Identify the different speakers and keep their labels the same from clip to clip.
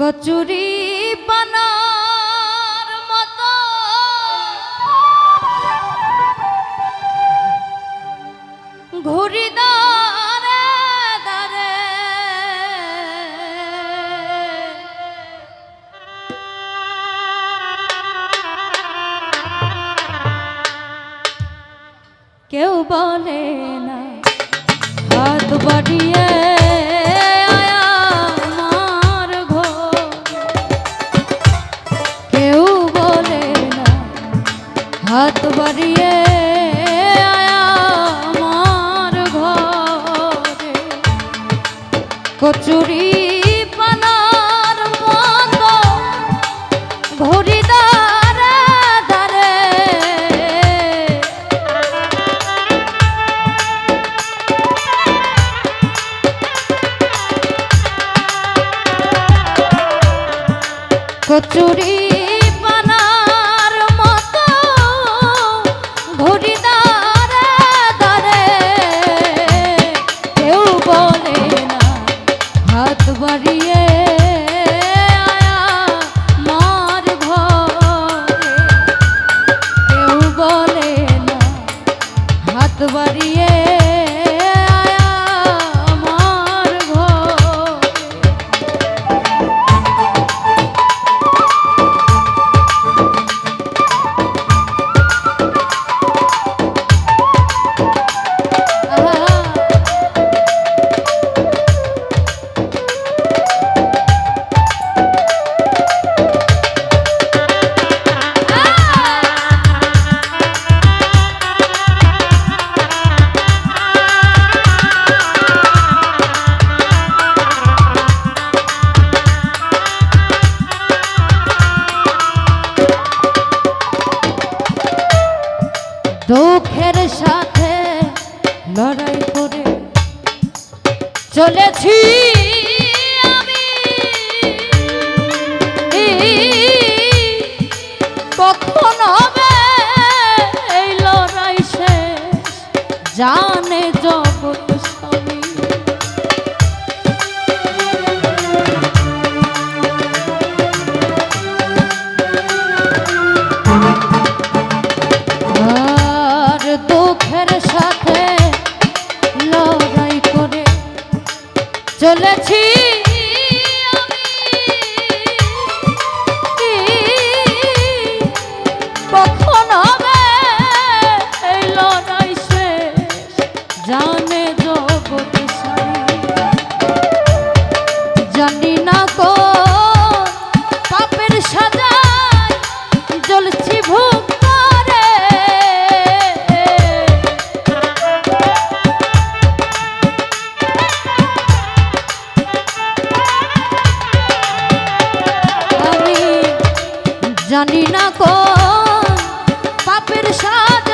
Speaker 1: কচুরি বানার মতো। ঘুরি কচুরি जाने जो पुत्र Dios.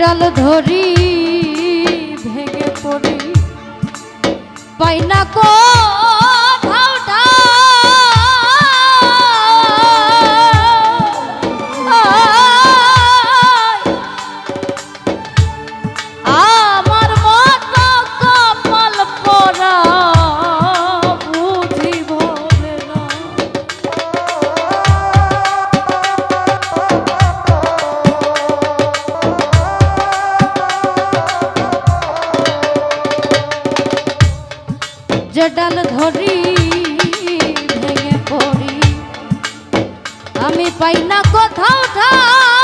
Speaker 1: ডাল ধরি ভেঙে পড়ি। পাই আমি পাই না কোথাও ঠাই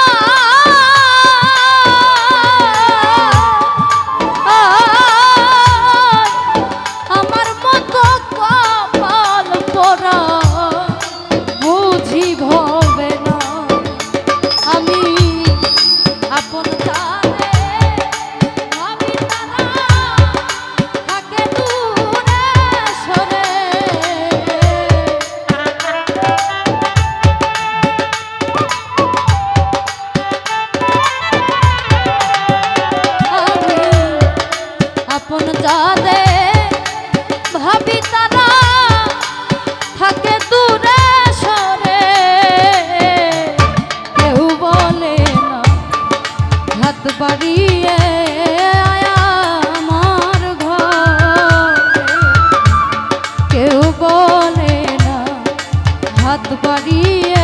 Speaker 1: হাত বাড়িয়ে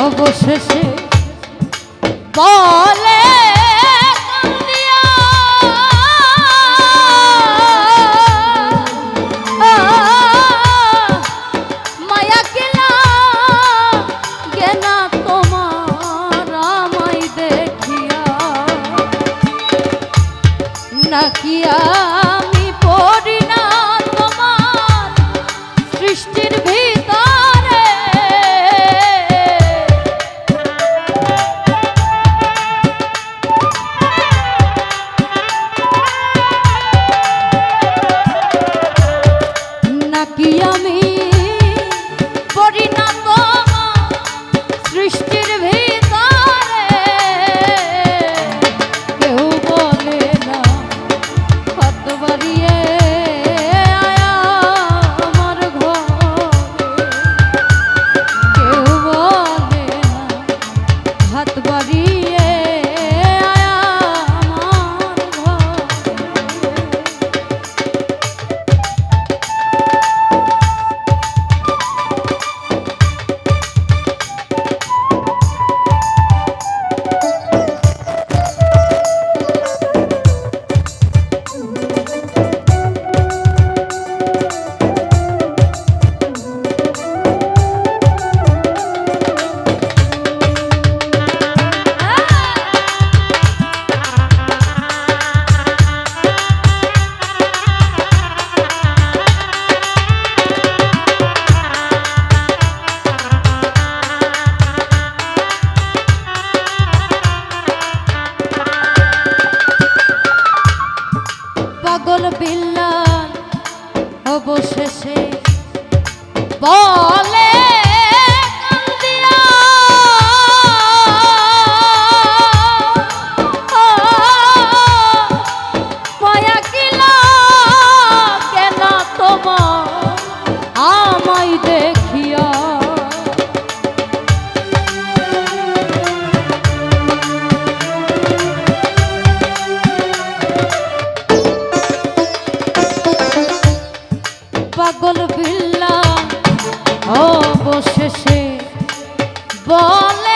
Speaker 1: অবশেষে বলে অবশেষে বলে। পাগল বিল্লা অবশেষে বলে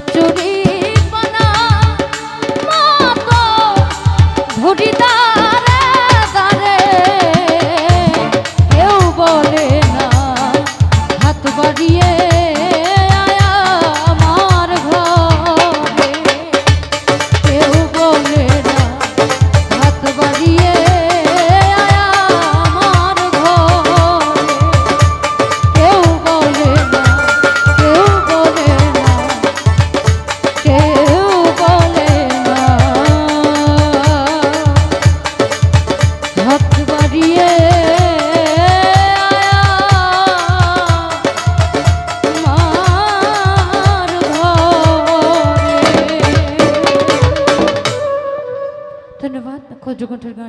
Speaker 1: কচুরি